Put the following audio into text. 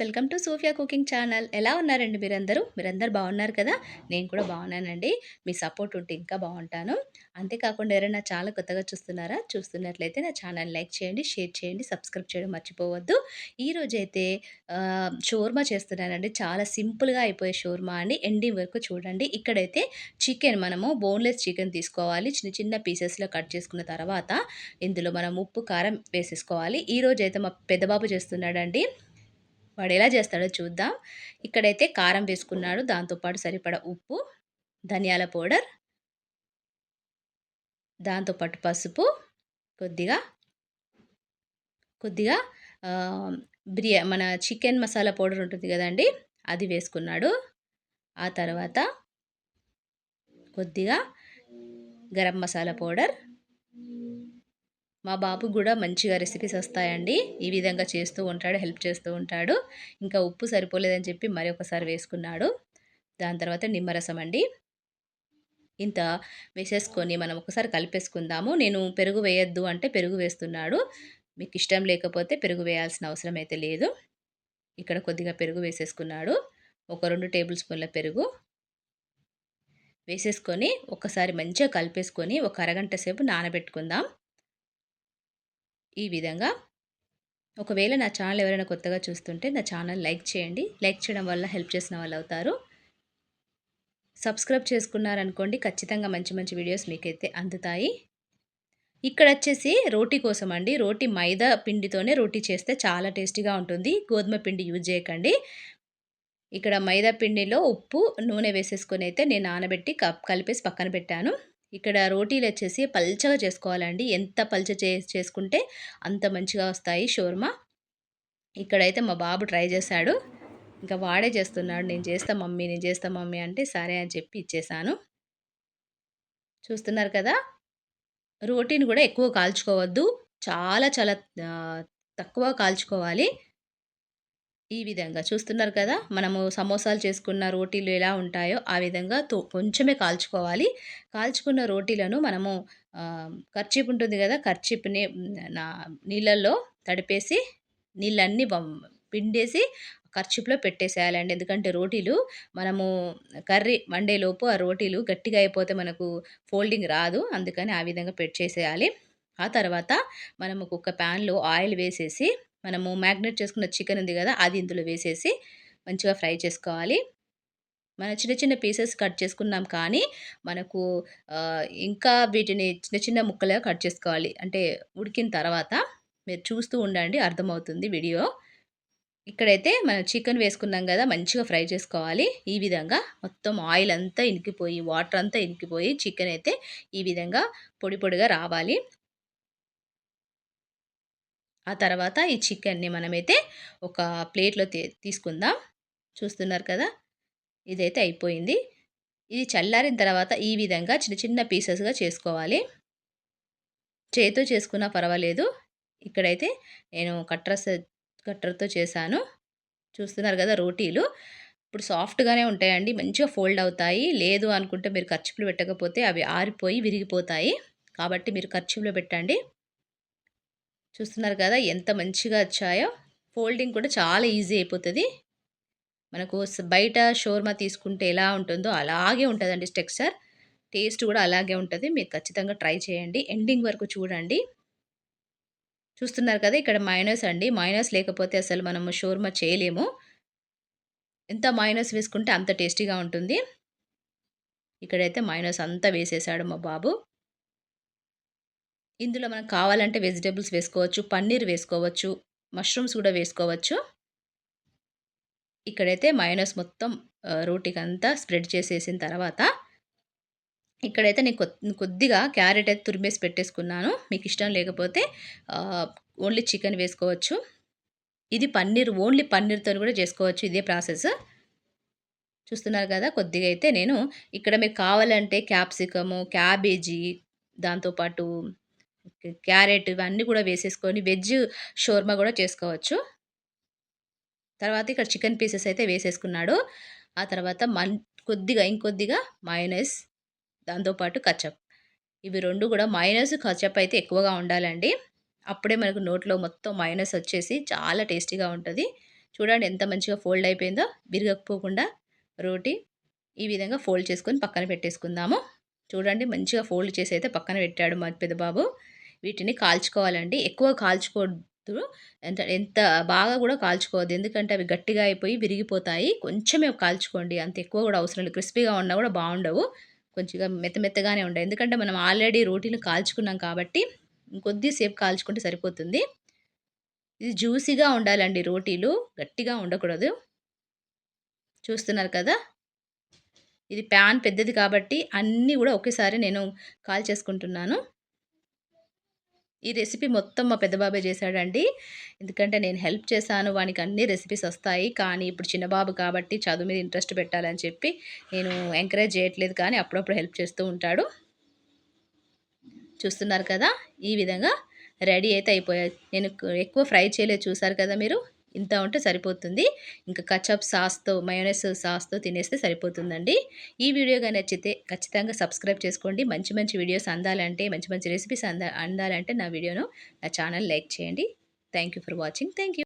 Welcome to Sophia cooking channel. ఎలా ఉన్నారండి మీరందరూ? మీరందరూ బాగున్నారు కదా? నేను కూడా బాగున్నానండి. మీ సపోర్ట్ ఉంటే ఇంకా బాగుంటాను. అంతేకాకుండా ఎవరైనా చాలా కొత్తగా చూస్తున్నారా? చూస్తున్నట్లయితే నా ఛానల్ లైక్ చేయండి షేర్ చేయండి సబ్స్క్రైబ్ చేయడం మర్చిపోవద్దు. ఈరోజైతే షోర్మా చేస్తున్నానండి. చాలా సింపుల్గా అయిపోయే షోర్మా అండి. ఎండింగ్ వరకు చూడండి. ఇక్కడైతే చికెన్ మనము బోన్లెస్ చికెన్ తీసుకోవాలి. చిన్న చిన్న పీసెస్లో కట్ చేసుకున్న తర్వాత ఇందులో మనం ఉప్పు కారం వేసేసుకోవాలి. ఈరోజు అయితే మా పెద్దబాబు చేస్తున్నాడండి. వాడు ఎలా చేస్తాడో చూద్దాం. ఇక్కడైతే కారం వేసుకున్నాడు. దాంతోపాటు సరిపడ ఉప్పు ధనియాల పౌడర్ దాంతోపాటు పసుపు కొద్దిగా కొద్దిగా బిర్యా మన చికెన్ మసాలా పౌడర్ ఉంటుంది కదండి అది వేసుకున్నాడు. ఆ తర్వాత కొద్దిగా గరం మసాలా పౌడర్ మా బాబు కూడా మంచిగా రెసిపీస్ వస్తాయండి. ఈ విధంగా చేస్తూ ఉంటాడు హెల్ప్ చేస్తూ ఉంటాడు. ఇంకా ఉప్పు సరిపోలేదని చెప్పి మరి ఒకసారి వేసుకున్నాడు. దాని తర్వాత నిమ్మరసం అండి. ఇంత వేసేసుకొని మనం ఒకసారి కలిపేసుకుందాము. నేను పెరుగు వేయొద్దు అంటే పెరుగు వేస్తున్నాడు. మీకు ఇష్టం లేకపోతే పెరుగు వేయాల్సిన అవసరం అయితే లేదు. ఇక్కడ కొద్దిగా పెరుగు వేసేసుకున్నాడు. ఒక రెండు టేబుల్ స్పూన్ల పెరుగు. వేసేసుకొని ఒకసారి మంచిగా కలిపేసుకొని ఒక అరగంట సేపు నానబెట్టుకుందాం. ఈ విధంగా. ఒకవేళ నా ఛానల్ ఎవరైనా కొత్తగా చూస్తుంటే నా ఛానల్ లైక్ చేయండి. లైక్ చేయడం వల్ల హెల్ప్ చేసిన వాళ్ళు అవుతారు. సబ్స్క్రైబ్ చేసుకున్నారనుకోండి ఖచ్చితంగా మంచి మంచి వీడియోస్ మీకైతే అందుతాయి. ఇక్కడ వచ్చేసి రోటీ కోసం అండి. రోటీ మైదా పిండితోనే రోటీ చేస్తే చాలా టేస్టీగా ఉంటుంది. గోధుమ పిండి యూజ్ చేయకండి. ఇక్కడ మైదా పిండిలో ఉప్పు నూనె వేసేసుకొని అయితే నేను నానబెట్టి కలిపేసి పక్కన పెట్టాను. ఇక్కడ రోటీలు వచ్చేసి పల్చగా చేసుకోవాలండి. ఎంత పల్చ చే చేసుకుంటే అంత మంచిగా వస్తాయి షోర్మా. ఇక్కడైతే మా బాబు ట్రై చేశాడు. ఇంకా వాడే చేస్తున్నాడు. నేను చేస్తా మమ్మీ నేను చేస్తా మమ్మీ అంటే సరే అని చెప్పి ఇచ్చేసాను. చూస్తున్నారు కదా? రోటీని కూడా ఎక్కువ కాల్చుకోవద్దు. చాలా చాలా తక్కువ కాల్చుకోవాలి. ఈ విధంగా చూస్తున్నారు కదా మనము సమోసాలు చేసుకున్న రోటీలు ఎలా ఉంటాయో ఆ విధంగా కొంచెమే కాల్చుకోవాలి. కాల్చుకున్న రోటీలను మనము ఖర్చీప్ ఉంటుంది కదా ఖర్చీప్ని నా నీళ్ళల్లో తడిపేసి నీళ్ళన్నీ పిండేసి ఖర్చీప్లో పెట్టేసేయాలండి. ఎందుకంటే రోటీలు మనము కర్రీ వండేలోపు ఆ రోటీలు గట్టిగా అయిపోతే మనకు ఫోల్డింగ్ రాదు. అందుకని ఆ విధంగా పెట్టేసేయాలి. ఆ తర్వాత మనము ఒక ప్యాన్లో ఆయిల్ వేసేసి మనము మ్యాగ్నేట్ చేసుకున్న చికెన్ ఉంది కదా అది ఇందులో వేసేసి మంచిగా ఫ్రై చేసుకోవాలి. మన చిన్న చిన్న పీసెస్ కట్ చేసుకున్నాం కానీ మనకు ఇంకా వీటిని చిన్న చిన్న ముక్కలుగా కట్ చేసుకోవాలి. అంటే ఉడికిన తర్వాత మీరు చూస్తూ ఉండండి అర్థమవుతుంది వీడియో. ఇక్కడైతే మనం చికెన్ వేసుకున్నాం కదా మంచిగా ఫ్రై చేసుకోవాలి. ఈ విధంగా మొత్తం ఆయిల్ అంతా ఇనికిపోయి వాటర్ అంతా ఇనికిపోయి చికెన్ అయితే ఈ విధంగా పొడి పొడిగా రావాలి. ఆ తర్వాత ఈ చికెన్ని మనమైతే ఒక ప్లేట్లో తీసుకుందాం. చూస్తున్నారు కదా? ఇదైతే అయిపోయింది. ఇది చల్లారిన తర్వాత ఈ విధంగా చిన్న చిన్న పీసెస్గా చేసుకోవాలి. చేతితో చేసుకున్నా పర్వాలేదు. ఇక్కడైతే నేను కట్టర్స్ కట్టర్తో చేశాను. చూస్తున్నారు కదా రోటీలు. ఇప్పుడు సాఫ్ట్గానే ఉంటాయండి. మంచిగా ఫోల్డ్ అవుతాయి. లేదు అనుకుంటే మీరు ఖర్చులు పెట్టకపోతే అవి ఆరిపోయి విరిగిపోతాయి. కాబట్టి మీరు ఖర్చులో పెట్టండి. చూస్తున్నారు కదా ఎంత మంచిగా వచ్చాయో. ఫోల్డింగ్ కూడా చాలా ఈజీ అయిపోతుంది. మనకు బయట షోర్మా తీసుకుంటే ఎలా ఉంటుందో అలాగే ఉంటుందండి టెక్స్చర్. టేస్ట్ కూడా అలాగే ఉంటుంది. మీరు ఖచ్చితంగా ట్రై చేయండి. ఎండింగ్ వరకు చూడండి. చూస్తున్నారు కదా ఇక్కడ మైనస్ అండి. మైనస్ లేకపోతే అసలు మనము షోర్మా చేయలేము. ఎంత మైనస్ వేసుకుంటే అంత టేస్టీగా ఉంటుంది. ఇక్కడైతే మైనస్ అంతా వేసేసాడు మా బాబు. ఇందులో మనకు కావాలంటే వెజిటేబుల్స్ వేసుకోవచ్చు పన్నీర్ వేసుకోవచ్చు మష్రూమ్స్ కూడా వేసుకోవచ్చు. ఇక్కడైతే మయోనైస్ మొత్తం రోటీకి అంతా స్ప్రెడ్ చేసేసిన తర్వాత ఇక్కడైతే నేను కొద్దిగా క్యారెట్ అయితే తురిమేసి పెట్టేసుకున్నాను. మీకు ఇష్టం లేకపోతే ఓన్లీ చికెన్ వేసుకోవచ్చు. ఇది పన్నీర్ ఓన్లీ పన్నీర్తో కూడా చేసుకోవచ్చు ఇదే ప్రాసెస్. చూస్తున్నారు కదా కొద్దిగా అయితే నేను ఇక్కడ మీకు కావాలంటే క్యాప్సికము క్యాబేజీ దాంతోపాటు క్యారెట్ ఇవన్నీ కూడా వేసేసుకొని వెజ్ షోర్మా కూడా చేసుకోవచ్చు. తర్వాత ఇక్కడ చికెన్ పీసెస్ అయితే వేసేసుకున్నాడు. ఆ తర్వాత మన్ కొద్దిగా ఇంకొద్దిగా మయోనైస్ దాంతోపాటు కచప్ ఇవి రెండు కూడా మయోనైస్ కచప్ అయితే ఎక్కువగా ఉండాలండి. అప్పుడే మనకు నోట్లో మొత్తం మైనస్ వచ్చేసి చాలా టేస్టీగా ఉంటుంది. చూడండి ఎంత మంచిగా ఫోల్డ్ అయిపోయిందో. విరగకపోకుండా రోటీ ఈ విధంగా ఫోల్డ్ చేసుకొని పక్కన పెట్టేసుకుందాము. చూడండి మంచిగా ఫోల్డ్ చేసి అయితే పక్కన పెట్టాడు మా పెద్దబాబు. వీటిని కాల్చుకోవాలండి. ఎక్కువ కాల్చుకోవద్దు. ఎంత ఎంత బాగా కూడా కాల్చుకోవద్దు. ఎందుకంటే అవి గట్టిగా అయిపోయి విరిగిపోతాయి. కొంచెమే కాల్చుకోండి. అంత ఎక్కువ కూడా అవసరం లేదు. క్రిస్పీగా ఉన్నా కూడా బాగుండవు. కొంచెంగా మెత్త మెత్తగానే ఉండవు. ఎందుకంటే మనం ఆల్రెడీ రోటీలు కాల్చుకున్నాం కాబట్టి కొద్దిసేపు కాల్చుకుంటే సరిపోతుంది. ఇది జ్యూసీగా ఉండాలండి రోటీలు. గట్టిగా ఉండకూడదు. చూస్తున్నారు కదా? ఇది ప్యాన్ పెద్దది కాబట్టి అన్నీ కూడా ఒకేసారి నేను కాల్ చేసుకుంటున్నాను. ఈ రెసిపీ మొత్తం మా పెద్దబాబే చేశాడండి. ఎందుకంటే నేను హెల్ప్ చేశాను వానికి అన్ని రెసిపీస్ వస్తాయి. కానీ ఇప్పుడు చిన్నబాబు కాబట్టి చదువు మీద ఇంట్రెస్ట్ పెట్టాలని చెప్పి నేను ఎంకరేజ్ చేయట్లేదు కానీ అప్పుడప్పుడు హెల్ప్ చేస్తూ ఉంటాడు. చూస్తున్నారు కదా ఈ విధంగా రెడీ అయితే అయిపోయాయి. నేను ఎక్కువ ఫ్రై చేయలేదు చూసారు కదా మీరు? ఇంత ఉంటే సరిపోతుంది. ఇంకా కచప్ సాస్తో మయోనైస్ సాస్తో తినేస్తే సరిపోతుందండి. ఈ వీడియో కానీ నచ్చితే ఖచ్చితంగా సబ్స్క్రైబ్ చేసుకోండి. మంచి మంచి వీడియోస్ అందాలంటే మంచి మంచి రెసిపీస్ అందా అందాలంటే నా వీడియోను నా ఛానల్ లైక్ చేయండి. Thank for watching thank